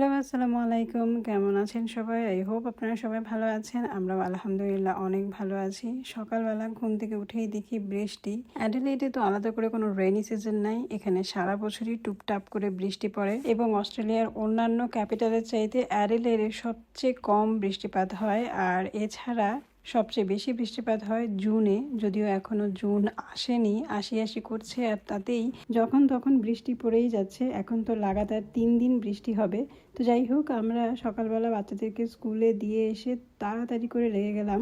Hello আসসালামু আলাইকুম কেমন আছেন সবাই? আই হোপ আপনারা সবাই ভালো আছেন। আমরা আলহামদুলিল্লাহ অনেক ভালো আছি। সকালবেলা ঘুম থেকে উঠেই দেখি বৃষ্টি। অ্যাডেলেটে তো আলাদা করে কোনো রেনি সিজন নাই। এখানে সারা বছরই টুপটাপ করে বৃষ্টি পড়ে এবং অস্ট্রেলিয়ার অন্যান্য ক্যাপিটালের চাইতে অ্যাডিলেইডে সবচেয়ে কম বৃষ্টিপাত হয়। আর এছাড়া সবচেয়ে বেশি বৃষ্টিপাত হয় জুনে, যদিও এখনও জুন আসেনি আসি আসি করছে, আর তাতেই যখন তখন বৃষ্টি পড়েই যাচ্ছে, এখন তো লাগাতার তিন দিন বৃষ্টি হবে। তো যাই হোক, আমরা সকালবেলা বাচ্চাদেরকে স্কুলে দিয়ে এসে তাড়াতাড়ি করে রেগে গেলাম।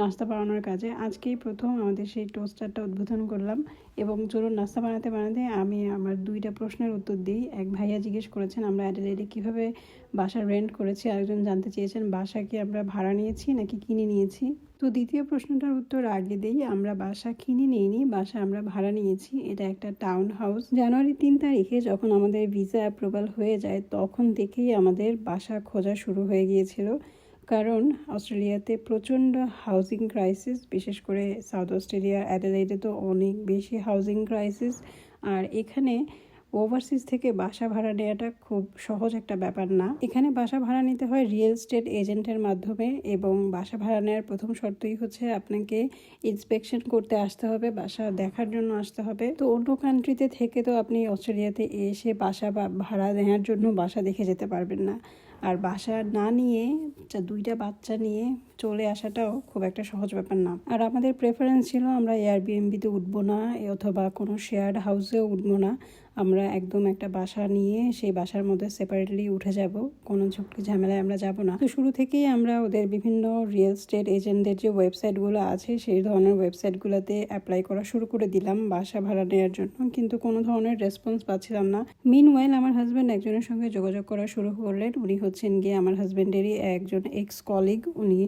নাস্তা বানানোর কাজে। আজকেই প্রথম আমাদের সেই টোস্টারটা উদ্বোধন করলাম এবং চলুন নাস্তা বানাতে বানাতে আমি আমার দুইটা প্রশ্নের উত্তর দিই। এক ভাইয়া জিজ্ঞেস করেছেন, আমরা অ্যাডিলেডে কীভাবে বাসা রেন্ট করেছি? আরেকজন জানতে চেয়েছেন, বাসা কি আমরা ভাড়া নিয়েছি নাকি কিনে নিয়েছি? তো দ্বিতীয় প্রশ্নটার উত্তর আগে দিই, আমরা বাসা কিনে নিইনি, বাসা আমরা ভাড়া নিয়েছি। এটা একটা টাউন হাউস জানুয়ারি তিন তারিখে যখন আমাদের ভিসা অ্যাপ্রুভাল হয়ে যায়, তখন থেকেই আমাদের বাসা খোঁজা শুরু হয়ে গিয়েছিল। কারণ অস্ট্রেলিয়াতে প্রচণ্ড হাউজিং ক্রাইসিস বিশেষ করে সাউথ অস্ট্রেলিয়ার অ্যাডেলাইডে তো অনেক বেশি হাউজিং ক্রাইসিস আর এখানে ওভারসিজ থেকে বাসা ভাড়া নেওয়াটা খুব সহজ একটা ব্যাপার না। এখানে বাসা ভাড়া নিতে হয় রিয়েল স্টেট এজেন্টের মাধ্যমে এবং বাসা ভাড়া নেওয়ার প্রথম শর্তই হচ্ছে আপনাকে ইন্সপেকশন করতে আসতে হবে, বাসা দেখার জন্য আসতে হবে। তো অন্য কান্ট্রিতে থেকে তো আপনি অস্ট্রেলিয়াতে এসে বাসা বা ভাড়া নেওয়ার জন্য বাসা দেখে যেতে পারবেন না। আর বাসা না নিয়ে দুইটা বাচ্চা নিয়ে চলে আসাটাও খুব একটা সহজ ব্যাপার না। আর আমাদের প্রেফারেন্স ছিল আমরা এয়ারবিএমবিতে উঠবো না, অথবা কোনো শেয়ার্ড হাউসেও উঠবো না। আমরা একদম একটা বাসা নিয়ে সেই বাসার মধ্যে সেপারেটলি উঠে যাব। কোনো ঝুঁকি ঝামেলায় আমরা যাব না। তো শুরু থেকেই আমরা ওদের বিভিন্ন রিয়েল স্টেট এজেন্টদের যে ওয়েবসাইটগুলো আছে, সেই ধরনের ওয়েবসাইটগুলোতে অ্যাপ্লাই করা শুরু করে দিলাম বাসা ভাড়া নেওয়ার জন্য। কিন্তু কোনো ধরনের রেসপন্স পাচ্ছিলাম না। মিন ওয়াইল আমার হাজব্যান্ড একজনের সঙ্গে যোগাযোগ করা শুরু করলেন। উনি হচ্ছেন গিয়ে আমার হাজব্যান্ডেরই একজন এক্স কলিগ উনি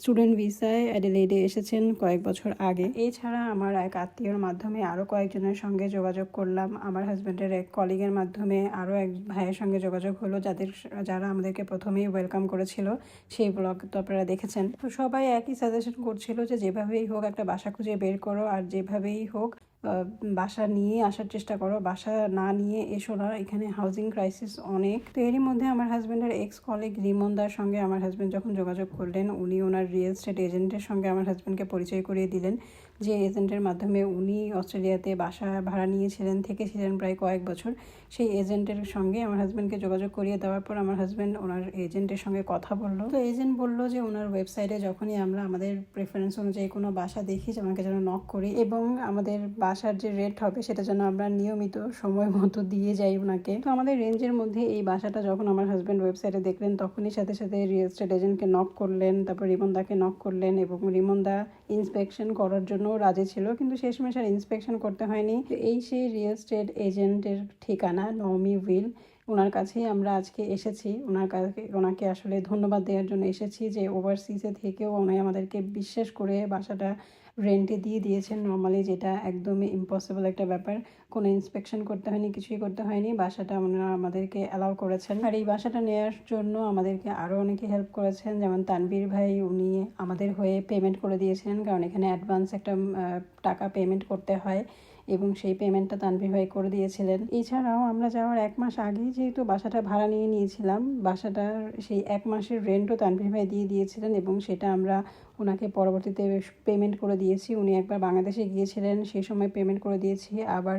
স্টুডেন্ট ভিসায় অ্যাডিলেডে এসেছেন কয়েক বছর আগে। এছাড়া আমার এক আত্মীয়র মাধ্যমে আরও কয়েকজনের সঙ্গে যোগাযোগ করলাম। আমার হাজব্যান্ডের এক কলিগের মাধ্যমে আরও এক ভাইয়ের সঙ্গে যোগাযোগ হলো, যাদের যারা আমাদেরকে প্রথমেই ওয়েলকাম করেছিল। সেই ব্লগ তো আপনারা দেখেছেন। তো সবাই একই সাজেশন করছিল যে, যেভাবেই হোক একটা বাসা খুঁজে বের করো, আর যেভাবেই হোক বাসা নিয়ে আসার চেষ্টা করো, বাসা না নিয়ে এসো না। এখানে হাউজিং ক্রাইসিস অনেক। তো এরই মধ্যে আমার হাজব্যান্ডের এক্স কলিগ রিমনদার সঙ্গে আমার হাজব্যান্ড যখন যোগাযোগ করলেন, উনি ওনার রিয়েল স্টেট এজেন্টের সঙ্গে আমার হাজব্যান্ডকে পরিচয় করিয়ে দিলেন। যে এজেন্টের মাধ্যমে উনি অস্ট্রেলিয়াতে বাসা ভাড়া নিয়েছিলেন থেকেছিলেন প্রায় কয়েক বছর, সেই এজেন্টের সঙ্গে আমার হাজব্যান্ডকে যোগাযোগ করিয়ে দেওয়ার পর আমার হাজব্যান্ড ওনার এজেন্টের সঙ্গে কথা বলল। তো এজেন্ট বলল যে ওনার ওয়েবসাইটে যখনই আমরা আমাদের প্রেফারেন্স অনুযায়ী কোনো বাসা দেখি আমাকে যেন নক করি এবং আমাদের বাসার যে রেট হবে সেটা যেন আমরা নিয়মিত সময় মতো দিয়ে যাই ওনাকে। তো আমাদের রেঞ্জের মধ্যে এই বাসাটা যখন আমার হাজব্যান্ড ওয়েবসাইটে দেখলেন তখনই সাথে সাথে রিয়েল এস্টেট এজেন্টকে নক করলেন, তারপর রিমনদাকে নক করলেন এবং রিমনদা ইন্সপেকশন করার জন্য রাজি ছিল, কিন্তু শেষমেশ আর ইন্সপেকশন করতে হয়নি। এই সেই রিয়েল স্টেট এজেন্টের ঠিকানা নমি উইল ওনার কাছেই আমরা আজকে এসেছি। ওনার কাছে, ওনাকে আসলে ধন্যবাদ দেওয়ার জন্য এসেছি যে ওভারসিজে থেকেও উনি আমাদেরকে বিশ্বাস করে বাসাটা রেন্টে দিয়ে দিয়েছেন নর্মালি, যেটা একদমই ইম্পসিবল একটা ব্যাপার। কোনো ইন্সপেকশন করতে হয়নি, কিছুই করতে হয়নি। বাসাটা ওনারা আমাদেরকে অ্যালাউ করেছেন। আর এই বাসাটা নেওয়ার জন্য আমাদেরকে আরও অনেকে হেল্প করেছেন, যেমন তানবীর ভাই, উনি আমাদের হয়ে পেমেন্ট করে দিয়েছেন। কারণ এখানে অ্যাডভান্স একটা টাকা পেমেন্ট করতে হয়। এবং সেই পেমেন্টটা তানভীর ভাই করে দিয়েছিলেন। এছাড়াও আমরা যাওয়ার এক মাস আগেই যেহেতু বাসাটা ভাড়া নিয়ে নিয়েছিলাম, বাসাটার সেই এক মাসের রেন্টও তানভীর ভাই দিয়ে দিয়েছিলেন এবং সেটা আমরা ওনাকে পরবর্তীতে পেমেন্ট করে দিয়েছি। উনি একবার বাংলাদেশে গিয়েছিলেন সেই সময় পেমেন্ট করে দিয়েছি। আবার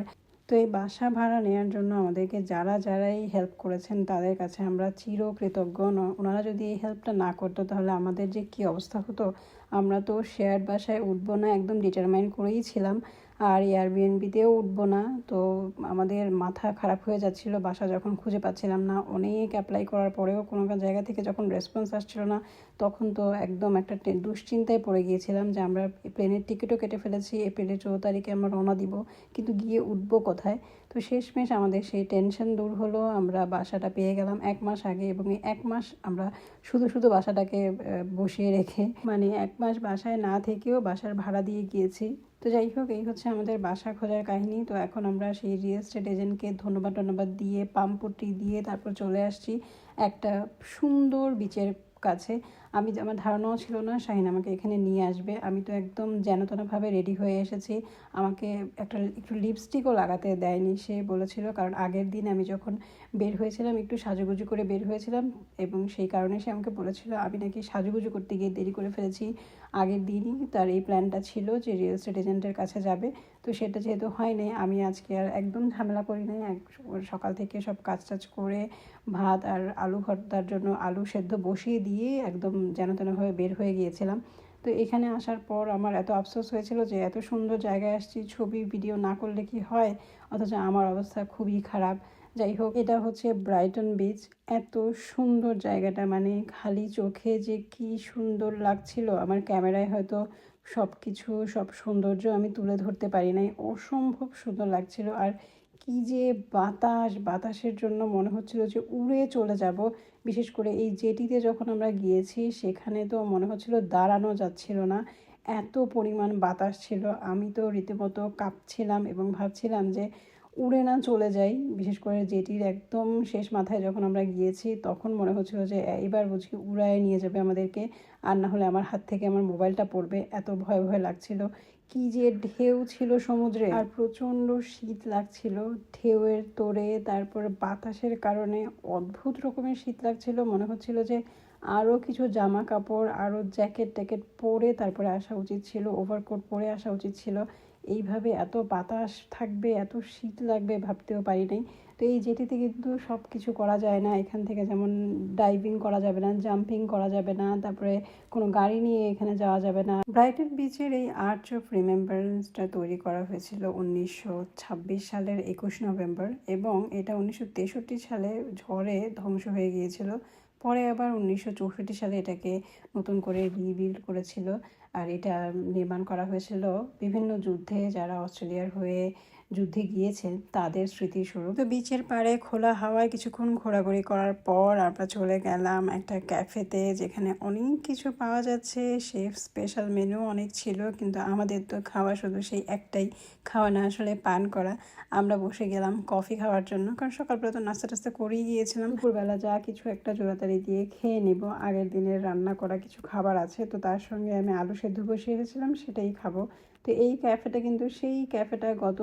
তো এই বাসা ভাড়া নেওয়ার জন্য আমাদেরকে যারা যারাই হেল্প করেছেন তাদের কাছে আমরা চির চিরকৃতজ্ঞ ওনারা যদি এই হেল্পটা না করতো তাহলে আমাদের যে কি অবস্থা হতো, আমরা তো শেয়ার বাসায় উঠবো না, একদম ডিটারমাইন করেই ছিলাম। আর এয়ারবিএনবিতেও উঠবো না। তো আমাদের মাথা খারাপ হয়ে যাচ্ছিল, বাসা যখন খুঁজে পাচ্ছিলাম না। অনেক অ্যাপ্লাই করার পরেও কোনো জায়গা থেকে যখন রেসপন্স আসছিল না, তখন তো একদম একটা দুশ্চিন্তায় পড়ে গিয়েছিলাম যে আমরা প্লেনের টিকিটও কেটে ফেলেছি, এপ্রিলের চৌদ্দ তারিখে আমরা রওনা দিব। কিন্তু গিয়ে উঠবো কোথায়? তো শেষমেশ আমাদের সেই টেনশন দূর হলো, আমরা বাসাটা পেয়ে গেলাম এক মাস আগে এবং এই এক মাস আমরা শুধু শুধু বাসাটাকে বসিয়ে রেখে মানে এক মাস বাসায় না থেকেও বাসার ভাড়া দিয়ে গিয়েছি। তো যাই হোক, এই হচ্ছে আমাদের বাসা খোঁজার কাহিনী। তো এখন আমরা সেই রিয়েল এস্টেট এজেন্টকে ধন্যবাদ টন্যবাদ দিয়ে, পাম্পটি দিয়ে তারপর চলে আসছি একটা সুন্দর বিচের কাছে। আমি আমার ধারণাও ছিল না, শাহিন আমাকে এখানে নিয়ে আসবে। আমি তো একদম যেনতেনভাবে রেডি হয়ে এসেছি। আমাকে একটা, একটু লিপস্টিকও লাগাতে দেয়নি, সে বলেছিল। কারণ আগের দিন আমি যখন বের হয়েছিলাম, একটু সাজুগুজু করে বের হয়েছিলাম এবং সেই কারণে সে আমাকে বলেছিল, আমি নাকি সাজুগুজু করতে গিয়ে দেরি করে ফেলেছি। আগের দিনই তার এই প্ল্যানটা ছিল যে রিয়েল এস্টেট এজেন্টের কাছে যাবে। তো সেটা যেহেতু হয়নি আমি আজকে আর একদম ঝামেলা করি নাই। সকাল থেকে সব কাজ টাজ করে ভাত আর আলু ভর্তার জন্য আলু সেদ্ধ বসিয়ে দিয়ে একদম যেন তেনভাবে বের হয়ে গিয়েছিলাম। তো এখানে আসার পর আমার এত আফসোস হয়েছিল যে এত সুন্দর জায়গায় আসছি, ছবি, ভিডিও না করলে কি হয়? অথচ আমার অবস্থা খুবই খারাপ। যাই হোক, এটা হচ্ছে ব্রাইটন বিচ। এত সুন্দর জায়গাটা মানে খালি চোখে যে কি সুন্দর লাগছিল। আমার ক্যামেরায় হয়তো সব কিছু সব সৌন্দর্য আমি তুলে ধরতে পারি নাই। অসম্ভব সুন্দর লাগছিল। আর কি যে বাতাস, বাতাসের জন্য মনে হচ্ছিল যে উড়ে চলে যাব। বিশেষ করে এই জেটিতে যখন আমরা গিয়েছি, সেখানে তো মনে হচ্ছিল দাঁড়ানো যাচ্ছিল না। এত পরিমাণ বাতাস ছিল। আমি তো রীতিমতো কাঁপছিলাম এবং ভাবছিলাম যে উড়ে না চলে যাই, বিশেষ করে যেটির একদম শেষ মাথায় যখন আমরা গিয়েছি, তখন মনে হচ্ছিল যে এবার বুঝি উড়ায় নিয়ে যাবে আমাদেরকে, আর না হলে আমার হাত থেকে আমার মোবাইলটা পড়বে। এত ভয় ভয় লাগছিল। কি যে ঢেউ ছিল সমুদ্রে, আর প্রচণ্ড শীত লাগছিল। ঢেউয়ের তোড়ে, তারপর বাতাসের কারণে অদ্ভুত রকমের শীত লাগছিল। মনে হচ্ছিল যে আরও কিছু জামা কাপড় আরও জ্যাকেট ট্যাকেট পরে তারপরে আসা উচিত ছিল, ওভারকোট পরে আসা উচিত ছিল। এইভাবে এত বাতাস থাকবে, এত শীত লাগবে ভাবতেও পারি নাই। তো এই জেটিতে কিন্তু সব কিছু করা যায় না। এখান থেকে যেমন ডাইভিং করা যাবে না জাম্পিং করা যাবে না, তারপরে কোনো গাড়ি নিয়ে এখানে যাওয়া যাবে না। ব্রাইটন বিচের এই আর্চ অফ রিমেম্বারেন্সটা তৈরি করা হয়েছিল উনিশশো ছাব্বিশ সালের একুশ নভেম্বর এবং এটা উনিশশো তেষট্টি সালে ঝড়ে ধ্বংস হয়ে গিয়েছিল। পরে আবার উনিশশো চৌষট্টি সালে এটাকে নতুন করে রিবিল্ড করেছিল। আর এটা নির্মাণ করা হয়েছিল বিভিন্ন যুদ্ধে যারা অস্ট্রেলিয়ার হয়ে যুদ্ধে গিয়েছেন, তাদের স্মৃতিস্বরূপ। তো বিচের পাড়ে খোলা হাওয়ায় কিছুক্ষণ ঘোরাঘুরি করার পর আমরা চলে গেলাম একটা ক্যাফেতে যেখানে অনেক কিছু পাওয়া যাচ্ছে। শেফ স্পেশাল মেনু অনেক ছিল, কিন্তু আমাদের তো খাওয়া শুধু সেই একটাই খাওয়া না, আসলে পান করা। আমরা বসে গেলাম কফি খাওয়ার জন্য, কারণ সকালবেলা তো নাস্তা টাস্তা করেই গিয়েছিলাম। দুপুরবেলা যা কিছু একটা জোড়াতাড়ি দিয়ে খেয়ে নিব। আগের দিনের রান্না করা কিছু খাবার আছে, তো তার সঙ্গে আমি আলু সেদ্ধ বসিয়ে সেটাই খাব। তো এই ক্যাফেটা কিন্তু সেই ক্যাফেটা গত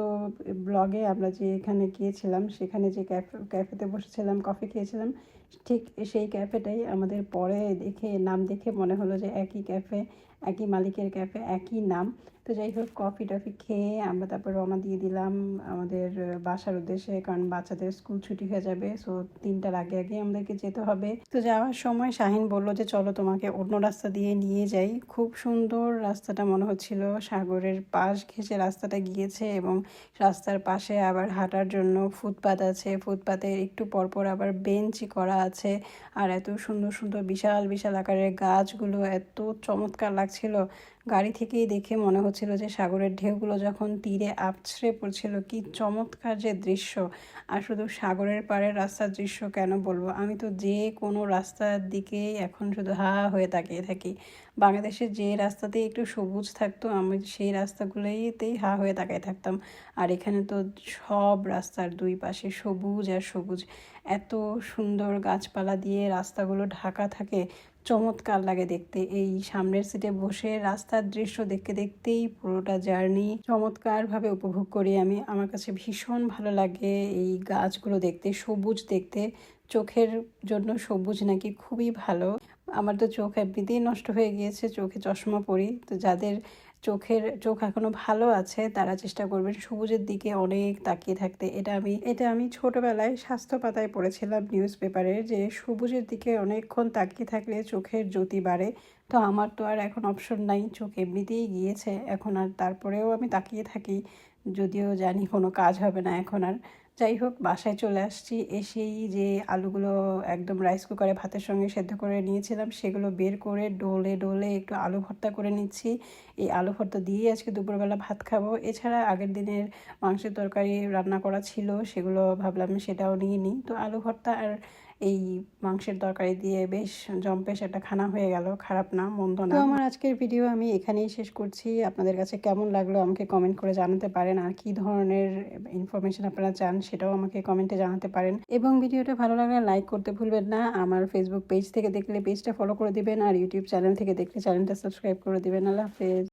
ব্লগে আমরা যে এখানে গিয়েছিলাম, সেখানে যে ক্যাফে, ক্যাফেতে বসেছিলাম, কফি খেয়েছিলাম, ঠিক সেই ক্যাফেটাই আমাদের পরে দেখে, নাম দেখে মনে হলো যে একই ক্যাফে, একই মালিকের ক্যাফে, একই নাম। তো যাই হোক কফি টফি খেয়ে আমরা তারপর রওনা দিয়ে দিলাম আমাদের বাসার উদ্দেশ্যে, কারণ বাচ্চাদের স্কুল ছুটি হয়ে যাবে সো তিনটার আগে আগে আমাদেরকে যেতে হবে। তো যাওয়ার সময় শাহিন বলল যে, চলো তোমাকে অন্য রাস্তা দিয়ে নিয়ে যাই। খুব সুন্দর রাস্তাটা মনে হচ্ছিল, সাগরের পাশ ঘেঁষে রাস্তাটা গিয়েছে এবং রাস্তার পাশে আবার হাঁটার জন্য ফুটপাত আছে। ফুটপাতের একটু পরপর আবার বেঞ্চ করা আছে আর এত সুন্দর সুন্দর বিশাল বিশাল আকারের গাছগুলো, এত চমৎকার লাগছিল। গাড়ি থেকেই দেখে মনে হচ্ছিল যে সাগরের ঢেউগুলো যখন তীরে আছড়ে পড়ছিল, কি চমৎকার যে দৃশ্য। আর শুধু সাগরের পাড়ের রাস্তার দৃশ্য কেন বলব? আমি তো যে কোনো রাস্তার দিকেই এখন শুধু হা হয়ে তাকিয়ে থাকি। বাংলাদেশের যে রাস্তাতে একটু সবুজ থাকতো, আমি সেই রাস্তাগুলোইতেই হা হয়ে তাকিয়ে থাকতাম। আর এখানে তো সব রাস্তার দুই পাশে সবুজ আর সবুজ। এত সুন্দর গাছপালা দিয়ে রাস্তাগুলো ঢাকা থাকে চমৎকার লাগে দেখতে। এই সামনের সিটে বসে রাস্তার দৃশ্য দেখতে দেখতেই পুরোটা জার্নি চমৎকারভাবে উপভোগ করি আমি। আমার কাছে ভীষণ ভালো লাগে এই গাছগুলো দেখতে, সবুজ দেখতে। চোখের জন্য সবুজ নাকি খুবই ভালো। আমার তো চোখ এমনিতেই নষ্ট হয়ে গিয়েছে, চোখে চশমা পরি। তো যাদের চোখের, চোখ এখনও ভালো আছে, তারা চেষ্টা করবেন সবুজের দিকে অনেক তাকিয়ে থাকতে। এটা আমি এটা আমি ছোটবেলায় স্বাস্থ্য পাতায় পড়েছিলাম নিউজ পেপারে যে সবুজের দিকে অনেকক্ষণ তাকিয়ে থাকলে চোখের জ্যোতি বাড়ে। তো আমার তো আর এখন অপশন নাই, চোখ এমনিতেই গিয়েছে, এখন আর তারপরেও আমি তাকিয়ে থাকি, যদিও জানি কোনো কাজ হবে না এখন আর। যাই হোক, বাসায় চলে আসছি। এসেই যে আলুগুলো একদম রাইস কুকারে ভাতের সঙ্গে সেদ্ধ করে নিয়েছিলাম, সেগুলো বের করে ডোলে ডোলে একটু আলু ভর্তা করে নিচ্ছি। এই আলু ভর্তা দিয়েই আজকে দুপুরবেলা ভাত খাব। এছাড়া আগের দিনের মাংসের তরকারি রান্না করা ছিল, সেগুলো ভাবলাম সেটাও নিয়ে নিই। তো আলু ভর্তা আর এই মাংসের তরকারি দিয়ে বেশ জম্পেশ একটা খানা হয়ে গেল। খারাপ না, মন্দ না। তো আমার আজকের ভিডিও আমি এখানেই শেষ করছি। আপনাদের কাছে কেমন লাগল আমাকে কমেন্ট করে জানাতে পারেন। আর কি ধরনের ইনফরমেশন আপনারা চান সেটাও আমাকে কমেন্টে জানাতে পারেন। এবং ভিডিওটা ভালো লাগলে লাইক করতে ভুলবেন না। আমার ফেসবুক পেজ থেকে দেখলে পেজটা ফলো করে দিবেন। আর ইউটিউব চ্যানেল থেকে দেখলে চ্যানেলটা সাবস্ক্রাইব করে দিবেন। আল্লাহ হাফেজ।